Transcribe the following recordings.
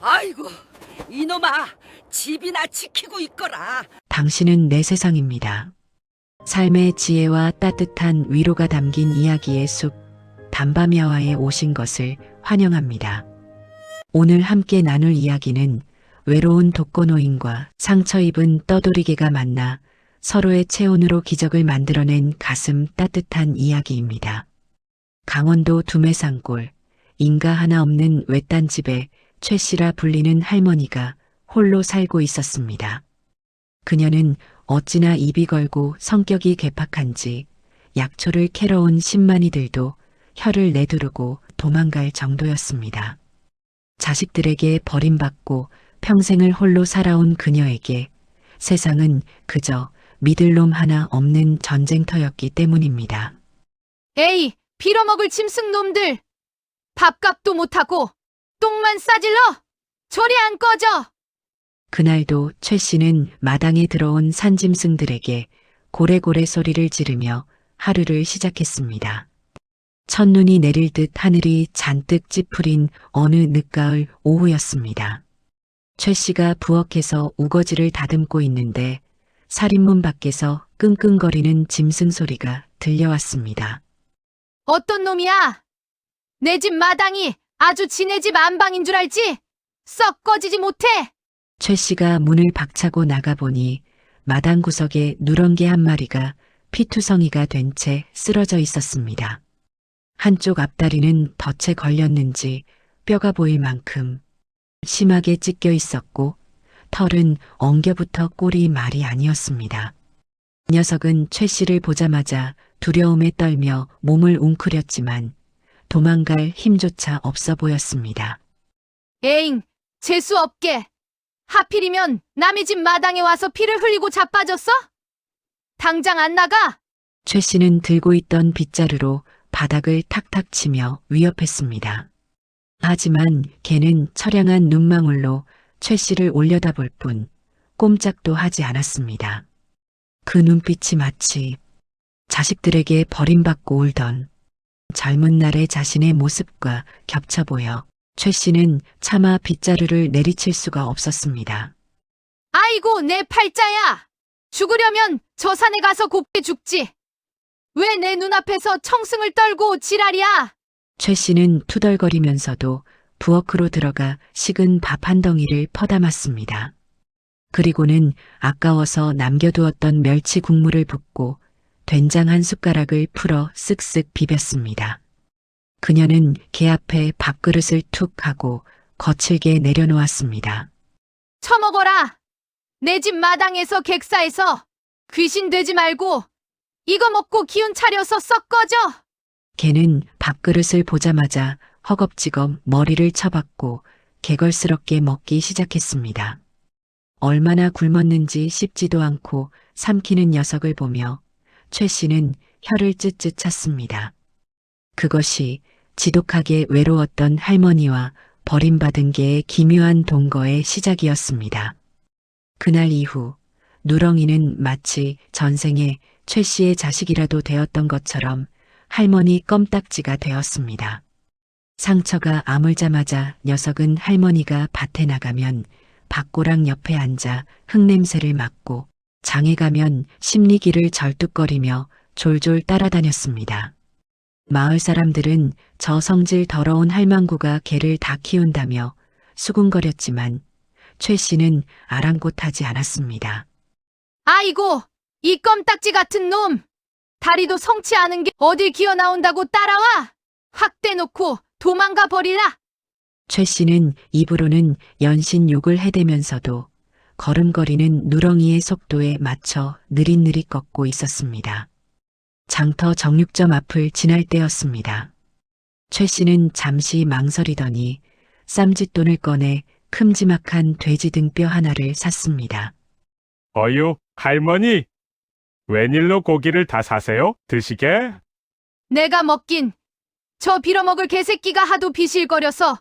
아이고, 이놈아, 집이나 지키고 있거라. 당신은 내 세상입니다. 삶의 지혜와 따뜻한 위로가 담긴 이야기의 숲, 담밤야와에 오신 것을 환영합니다. 오늘 함께 나눌 이야기는 외로운 독거노인과 상처 입은 떠돌이개가 만나 서로의 체온으로 기적을 만들어낸 가슴 따뜻한 이야기입니다. 강원도 두메산골, 인가 하나 없는 외딴 집에 최 씨라 불리는 할머니가 홀로 살고 있었습니다. 그녀는 어찌나 입이 걸고 성격이 괴팍한지 약초를 캐러 온 신만이들도 혀를 내두르고 도망갈 정도였습니다. 자식들에게 버림받고 평생을 홀로 살아온 그녀에게 세상은 그저 믿을 놈 하나 없는 전쟁터였기 때문입니다. 에이, 빌어먹을 짐승 놈들! 밥값도 못하고 똥만 싸질러! 저리 안 꺼져! 그날도 최 씨는 마당에 들어온 산짐승들에게 고래고래 소리를 지르며 하루를 시작했습니다. 첫눈이 내릴 듯 하늘이 잔뜩 찌푸린 어느 늦가을 오후였습니다. 최 씨가 부엌에서 우거지를 다듬고 있는데 살인문 밖에서 끙끙거리는 짐승 소리가 들려왔습니다. 어떤 놈이야? 내 집 마당이 아주 지네 집 안방인 줄 알지? 썩 꺼지지 못해! 최 씨가 문을 박차고 나가보니 마당 구석에 누렁개 한 마리가 피투성이가 된 채 쓰러져 있었습니다. 한쪽 앞다리는 덫에 걸렸는지 뼈가 보일 만큼 심하게 찢겨 있었고 털은 엉겨붙어 꼴이 말이 아니었습니다. 녀석은 최 씨를 보자마자 두려움에 떨며 몸을 웅크렸지만 도망갈 힘조차 없어 보였습니다. 에잉, 재수 없게! 하필이면 남의 집 마당에 와서 피를 흘리고 자빠졌어? 당장 안 나가! 최 씨는 들고 있던 빗자루로 바닥을 탁탁 치며 위협했습니다. 하지만 걔는 처량한 눈망울로 최 씨를 올려다볼 뿐 꼼짝도 하지 않았습니다. 그 눈빛이 마치 자식들에게 버림받고 울던 젊은 날의 자신의 모습과 겹쳐 보여 최 씨는 차마 빗자루를 내리칠 수가 없었습니다. 아이고, 내 팔자야! 죽으려면 저 산에 가서 곱게 죽지! 왜 내 눈앞에서 청승을 떨고 지랄이야! 최 씨는 투덜거리면서도 부엌으로 들어가 식은 밥 한 덩이를 퍼담았습니다. 그리고는 아까워서 남겨두었던 멸치 국물을 붓고 된장 한 숟가락을 풀어 쓱쓱 비볐습니다. 그녀는 개 앞에 밥그릇을 툭 하고 거칠게 내려놓았습니다. 처먹어라! 내 집 마당에서 객사에서 귀신 되지 말고 이거 먹고 기운 차려서 썩 꺼져! 개는 밥그릇을 보자마자 허겁지겁 머리를 쳐박고 개걸스럽게 먹기 시작했습니다. 얼마나 굶었는지 씹지도 않고 삼키는 녀석을 보며 최 씨는 혀를 쯧쯧 찼습니다. 그것이 지독하게 외로웠던 할머니와 버림받은 개의 기묘한 동거의 시작이었습니다. 그날 이후 누렁이는 마치 전생에 최 씨의 자식이라도 되었던 것처럼 할머니 껌딱지가 되었습니다. 상처가 아물자마자 녀석은 할머니가 밭에 나가면 밭고랑 옆에 앉아 흙냄새를 맡고 장에 가면 심리기를 절뚝거리며 졸졸 따라다녔습니다. 마을 사람들은 저 성질 더러운 할망구가 개를 다 키운다며 수군거렸지만 최 씨는 아랑곳하지 않았습니다. 아이고, 이 껌딱지 같은 놈! 다리도 성치 않은 게 어딜 기어 나온다고 따라와! 확 떼놓고 도망가 버리라! 최 씨는 입으로는 연신 욕을 해대면서도 걸음거리는 누렁이의 속도에 맞춰 느릿느릿 걷고 있었습니다. 장터 정육점 앞을 지날 때였습니다. 최 씨는 잠시 망설이더니 쌈짓돈을 꺼내 큼지막한 돼지 등뼈 하나를 샀습니다. 어유, 할머니. 웬일로 고기를 다 사세요? 드시게? 내가 먹긴 저 빌어먹을 개새끼가 하도 비실거려서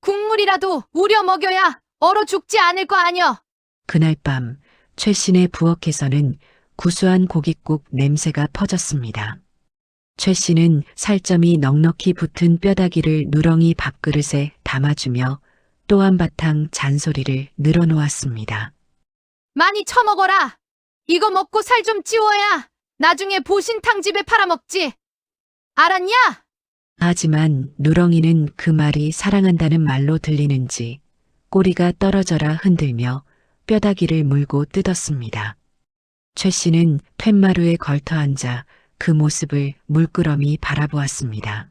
국물이라도 우려 먹여야 얼어 죽지 않을 거 아녀. 그날 밤최 씨네 부엌에서는 구수한 고깃국 냄새가 퍼졌습니다. 최 씨는 살점이 넉넉히 붙은 뼈다귀를 누렁이 밥그릇에 담아주며 또 한바탕 잔소리를 늘어놓았습니다. 많이 처먹어라. 이거 먹고 살 좀 찌워야 나중에 보신탕 집에 팔아먹지. 알았냐? 하지만 누렁이는 그 말이 사랑한다는 말로 들리는지 꼬리가 떨어져라 흔들며 뼈다귀를 물고 뜯었습니다. 최 씨는 툇마루에 걸터 앉아 그 모습을 물끄러미 바라보았습니다.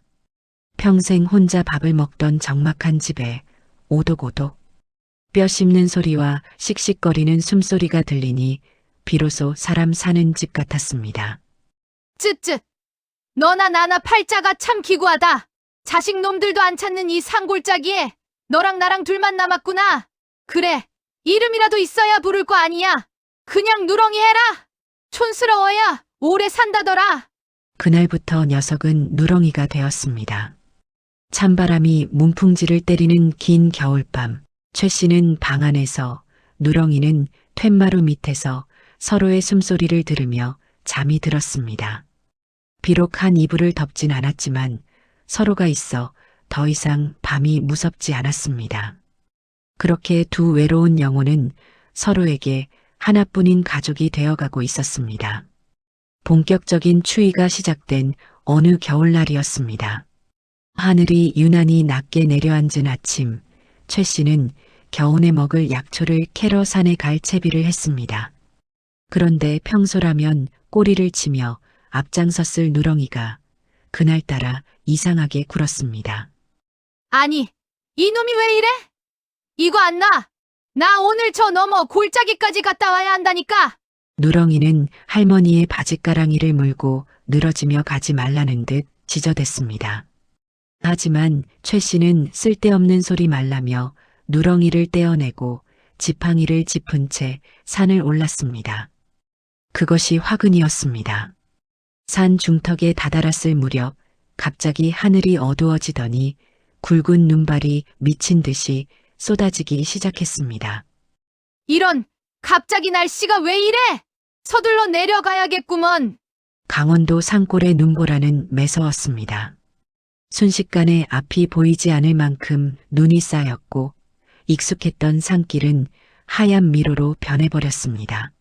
평생 혼자 밥을 먹던 적막한 집에 오독오독 뼈 씹는 소리와 씩씩거리는 숨소리가 들리니 비로소 사람 사는 집 같았습니다. 쯧쯧. 너나 나나 팔자가 참 기구하다. 자식 놈들도 안 찾는 이 산골짜기에 너랑 나랑 둘만 남았구나. 그래. 이름이라도 있어야 부를 거 아니야. 그냥 누렁이 해라. 촌스러워야 오래 산다더라. 그날부터 녀석은 누렁이가 되었습니다. 찬바람이 문풍지를 때리는 긴 겨울밤, 최 씨는 방 안에서, 누렁이는 툇마루 밑에서 서로의 숨소리를 들으며 잠이 들었습니다. 비록 한 이불을 덮진 않았지만 서로가 있어 더 이상 밤이 무섭지 않았습니다. 그렇게 두 외로운 영혼은 서로에게 하나뿐인 가족이 되어가고 있었습니다. 본격적인 추위가 시작된 어느 겨울날이었습니다. 하늘이 유난히 낮게 내려앉은 아침, 최 씨는 겨우내 먹을 약초를 캐러 산에 갈 채비를 했습니다. 그런데 평소라면 꼬리를 치며 앞장섰을 누렁이가 그날따라 이상하게 굴었습니다. 아니, 이놈이 왜 이래? 이거 안 나. 나 오늘 저 넘어 골짜기까지 갔다 와야 한다니까. 누렁이는 할머니의 바짓가랑이를 물고 늘어지며 가지 말라는 듯 지저댔습니다. 하지만 최 씨는 쓸데없는 소리 말라며 누렁이를 떼어내고 지팡이를 짚은 채 산을 올랐습니다. 그것이 화근이었습니다. 산 중턱에 다다랐을 무렵 갑자기 하늘이 어두워지더니 굵은 눈발이 미친 듯이 쏟아지기 시작했습니다. 이런, 갑자기 날씨가 왜 이래? 서둘러 내려가야겠구먼. 강원도 산골의 눈보라는 매서웠습니다. 순식간에 앞이 보이지 않을 만큼 눈이 쌓였고 익숙했던 산길은 하얀 미로로 변해버렸습니다.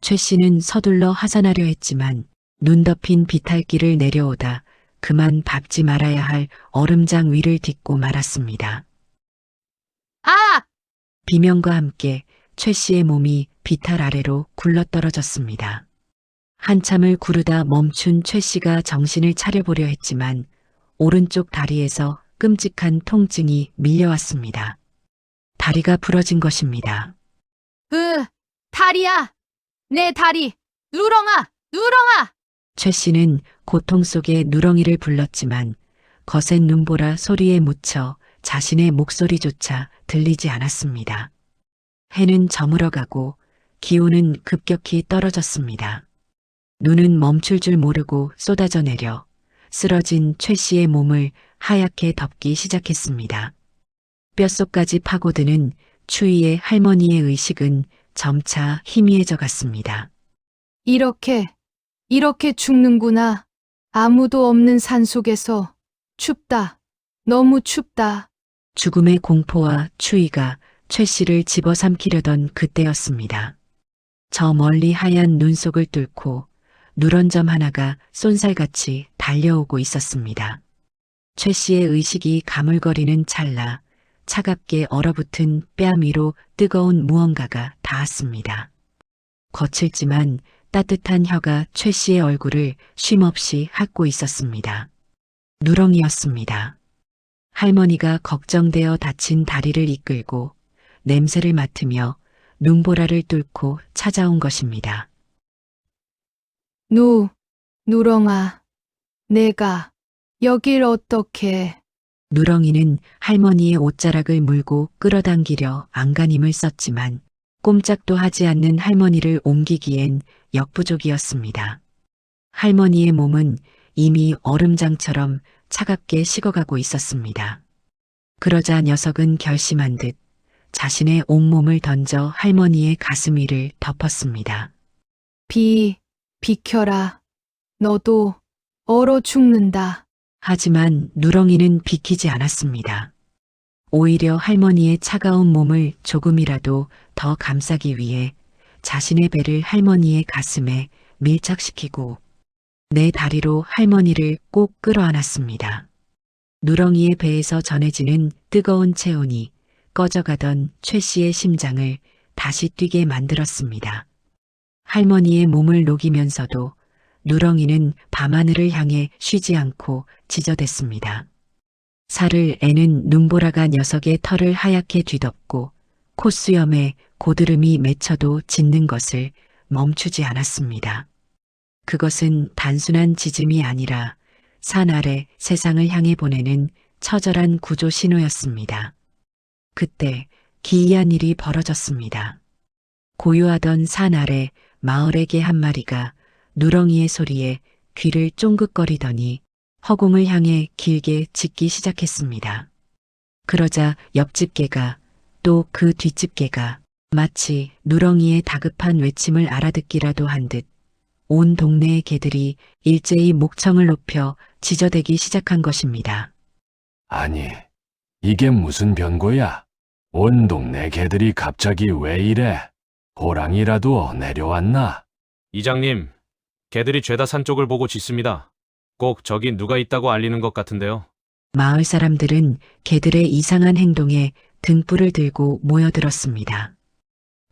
최 씨는 서둘러 하산하려 했지만 눈 덮인 비탈길을 내려오다 그만 밟지 말아야 할 얼음장 위를 딛고 말았습니다. 아! 비명과 함께 최 씨의 몸이 비탈 아래로 굴러떨어졌습니다. 한참을 구르다 멈춘 최 씨가 정신을 차려보려 했지만 오른쪽 다리에서 끔찍한 통증이 밀려왔습니다. 다리가 부러진 것입니다. 으, 다리야. 내 다리. 누렁아, 누렁아. 최 씨는 고통 속에 누렁이를 불렀지만 거센 눈보라 소리에 묻혀 자신의 목소리조차 들리지 않았습니다. 해는 저물어가고 기온은 급격히 떨어졌습니다. 눈은 멈출 줄 모르고 쏟아져 내려 쓰러진 최 씨의 몸을 하얗게 덮기 시작했습니다. 뼛속까지 파고드는 추위의 할머니의 의식은 점차 희미해져 갔습니다. 이렇게, 이렇게 죽는구나. 아무도 없는 산 속에서. 춥다. 너무 춥다. 죽음의 공포와 추위가 최 씨를 집어삼키려던 그때였습니다. 저 멀리 하얀 눈 속을 뚫고 누런 점 하나가 쏜살같이 달려오고 있었습니다. 최 씨의 의식이 가물거리는 찰나 차갑게 얼어붙은 뺨 위로 뜨거운 무언가가 닿았습니다. 거칠지만 따뜻한 혀가 최 씨의 얼굴을 쉼없이 핥고 있었습니다. 누렁이였습니다. 할머니가 걱정되어 다친 다리를 이끌고 냄새를 맡으며 눈보라를 뚫고 찾아온 것입니다. 누, 누렁아. 내가 여길 어떻게. 누렁이는 할머니의 옷자락을 물고 끌어당기려 안간힘을 썼지만 꼼짝도 하지 않는 할머니를 옮기기엔 역부족이었습니다. 할머니의 몸은 이미 얼음장처럼 차갑게 식어가고 있었습니다. 그러자 녀석은 결심한 듯 자신의 온몸을 던져 할머니의 가슴 위를 덮었습니다. 비, 비켜라. 너도 얼어 죽는다. 하지만 누렁이는 비키지 않았습니다. 오히려 할머니의 차가운 몸을 조금이라도 더 감싸기 위해 자신의 배를 할머니의 가슴에 밀착시키고 내 다리로 할머니를 꼭 끌어안았습니다. 누렁이의 배에서 전해지는 뜨거운 체온이 꺼져가던 최 씨의 심장을 다시 뛰게 만들었습니다. 할머니의 몸을 녹이면서도 누렁이는 밤하늘을 향해 쉬지 않고 지저댔습니다. 살을 애는 눈보라가 녀석의 털을 하얗게 뒤덮고 콧수염에 고드름이 맺혀도 짖는 것을 멈추지 않았습니다. 그것은 단순한 짖음이 아니라 산 아래 세상을 향해 보내는 처절한 구조 신호였습니다. 그때 기이한 일이 벌어졌습니다. 고요하던 산 아래 마을의 개 한 마리가 누렁이의 소리에 귀를 쫑긋거리더니 허공을 향해 길게 짖기 시작했습니다. 그러자 옆집 개가 또 그 뒷집 개가 마치 누렁이의 다급한 외침을 알아듣기라도 한 듯 온 동네의 개들이 일제히 목청을 높여 지저대기 시작한 것입니다. 아니, 이게 무슨 변고야? 온 동네 개들이 갑자기 왜 이래? 호랑이라도 내려왔나? 이장님, 개들이 죄다 산 쪽을 보고 짖습니다. 꼭 저기 누가 있다고 알리는 것 같은데요. 마을 사람들은 개들의 이상한 행동에 등불을 들고 모여들었습니다.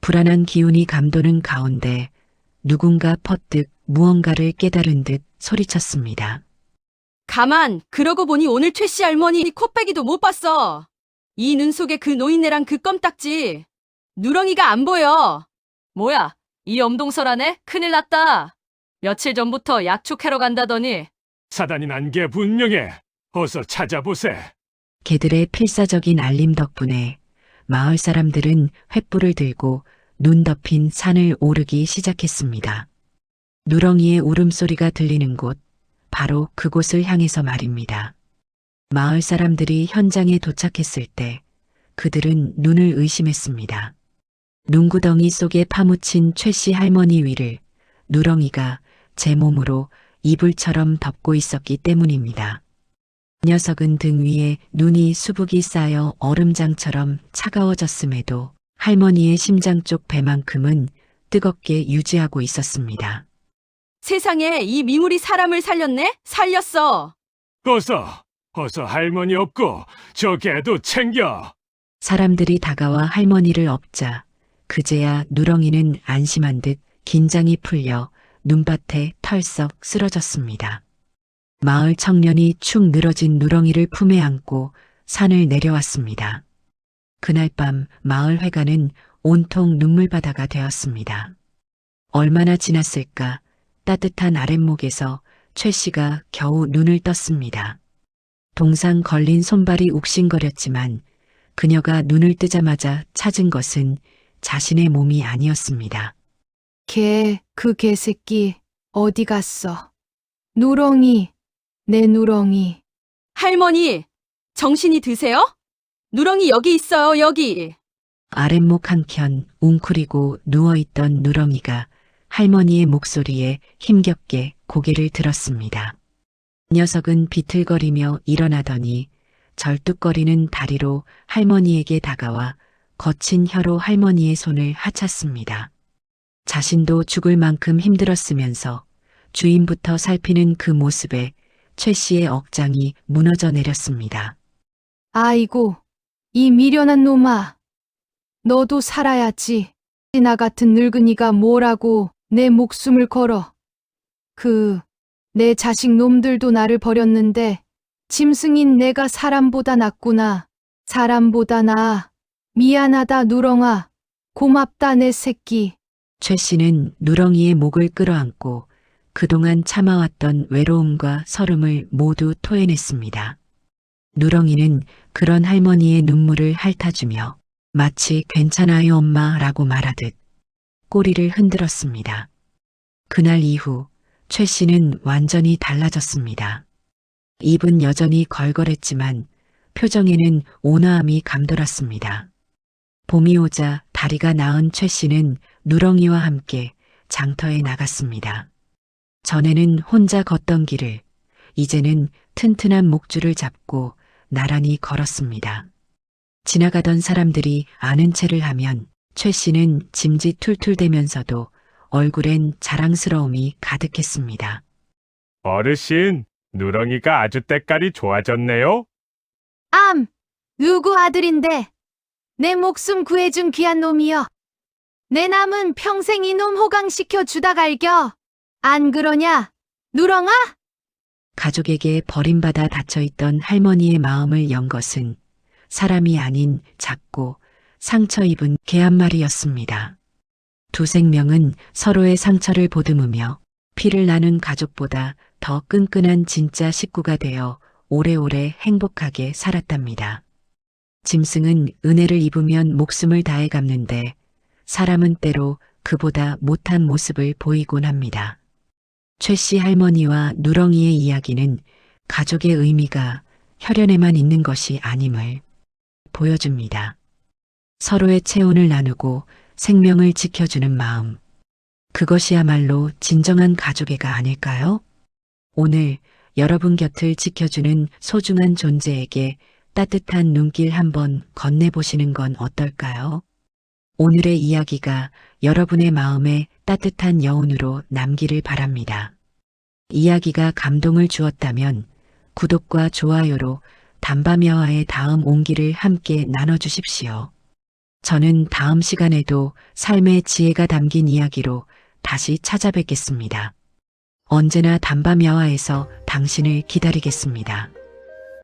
불안한 기운이 감도는 가운데 누군가 퍼뜩 무언가를 깨달은 듯 소리쳤습니다. 가만, 그러고 보니 오늘 최씨 할머니 코빼기도 못 봤어. 이 눈 속에 그 노인네랑 그 껌딱지. 누렁이가 안 보여. 뭐야, 이 엄동설하네? 큰일 났다. 며칠 전부터 약촉하러 간다더니 사단이 난 게 분명해. 어서 찾아보세. 개들의 필사적인 알림 덕분에 마을 사람들은 횃불을 들고 눈 덮인 산을 오르기 시작했습니다. 누렁이의 울음소리가 들리는 곳, 바로 그곳을 향해서 말입니다. 마을 사람들이 현장에 도착했을 때 그들은 눈을 의심했습니다. 눈구덩이 속에 파묻힌 최씨 할머니 위를 누렁이가 제 몸으로 이불처럼 덮고 있었기 때문입니다. 녀석은 등 위에 눈이 수북이 쌓여 얼음장처럼 차가워졌음에도 할머니의 심장 쪽 배만큼은 뜨겁게 유지하고 있었습니다. 세상에 이 미물이 사람을 살렸네? 살렸어. 어서, 어서 할머니 없고 저 개도 챙겨. 사람들이 다가와 할머니를 업자 그제야 누렁이는 안심한 듯 긴장이 풀려 눈밭에 털썩 쓰러졌습니다. 마을 청년이 축 늘어진 누렁이를 품에 안고 산을 내려왔습니다. 그날 밤 마을 회관은 온통 눈물바다가 되었습니다. 얼마나 지났을까 따뜻한 아랫목에서 최 씨가 겨우 눈을 떴습니다. 동상 걸린 손발이 욱신거렸지만 그녀가 눈을 뜨자마자 찾은 것은 자신의 몸이 아니었습니다. 걔, 그 개새끼, 어디 갔어? 누렁이, 내 누렁이. 할머니, 정신이 드세요? 누렁이 여기 있어요, 여기. 아랫목 한켠 웅크리고 누워있던 누렁이가 할머니의 목소리에 힘겹게 고개를 들었습니다. 녀석은 비틀거리며 일어나더니 절뚝거리는 다리로 할머니에게 다가와 거친 혀로 할머니의 손을 하찼습니다. 자신도 죽을 만큼 힘들었으면서 주인부터 살피는 그 모습에 최 씨의 억장이 무너져 내렸습니다. 아이고, 이 미련한 놈아. 너도 살아야지. 나 같은 늙은이가 뭐라고 내 목숨을 걸어. 그, 내 자식 놈들도 나를 버렸는데, 짐승인 내가 사람보다 낫구나. 사람보다 나아. 미안하다, 누렁아. 고맙다, 내 새끼. 최 씨는 누렁이의 목을 끌어안고 그동안 참아왔던 외로움과 서름을 모두 토해냈습니다. 누렁이는 그런 할머니의 눈물을 핥아주며 마치 괜찮아요 엄마라고 말하듯 꼬리를 흔들었습니다. 그날 이후 최 씨는 완전히 달라졌습니다. 입은 여전히 걸걸했지만 표정에는 온화함이 감돌았습니다. 봄이 오자 다리가 나은 최 씨는 누렁이와 함께 장터에 나갔습니다. 전에는 혼자 걷던 길을 이제는 튼튼한 목줄을 잡고 나란히 걸었습니다. 지나가던 사람들이 아는 체를 하면 최 씨는 짐짓 툴툴대면서도 얼굴엔 자랑스러움이 가득했습니다. 어르신, 누렁이가 아주 때깔이 좋아졌네요. 암, 누구 아들인데? 내 목숨 구해준 귀한 놈이여. 내 남은 평생 이놈 호강시켜 주다 갈겨. 안 그러냐? 누렁아? 가족에게 버림받아 닫혀있던 할머니의 마음을 연 것은 사람이 아닌 작고 상처 입은 개 한 마리였습니다. 두 생명은 서로의 상처를 보듬으며 피를 나눈 가족보다 더 끈끈한 진짜 식구가 되어 오래오래 행복하게 살았답니다. 짐승은 은혜를 입으면 목숨을 다해 갚는데 사람은 때로 그보다 못한 모습을 보이곤 합니다. 최씨 할머니와 누렁이의 이야기는 가족의 의미가 혈연에만 있는 것이 아님을 보여줍니다. 서로의 체온을 나누고 생명을 지켜주는 마음. 그것이야말로 진정한 가족애가 아닐까요? 오늘 여러분 곁을 지켜주는 소중한 존재에게 따뜻한 눈길 한번 건네보시는 건 어떨까요? 오늘의 이야기가 여러분의 마음에 따뜻한 여운으로 남기를 바랍니다. 이야기가 감동을 주었다면 구독과 좋아요로 담밤여와의 다음 온기를 함께 나눠주십시오. 저는 다음 시간에도 삶의 지혜가 담긴 이야기로 다시 찾아뵙겠습니다. 언제나 담밤여와에서 당신을 기다리겠습니다.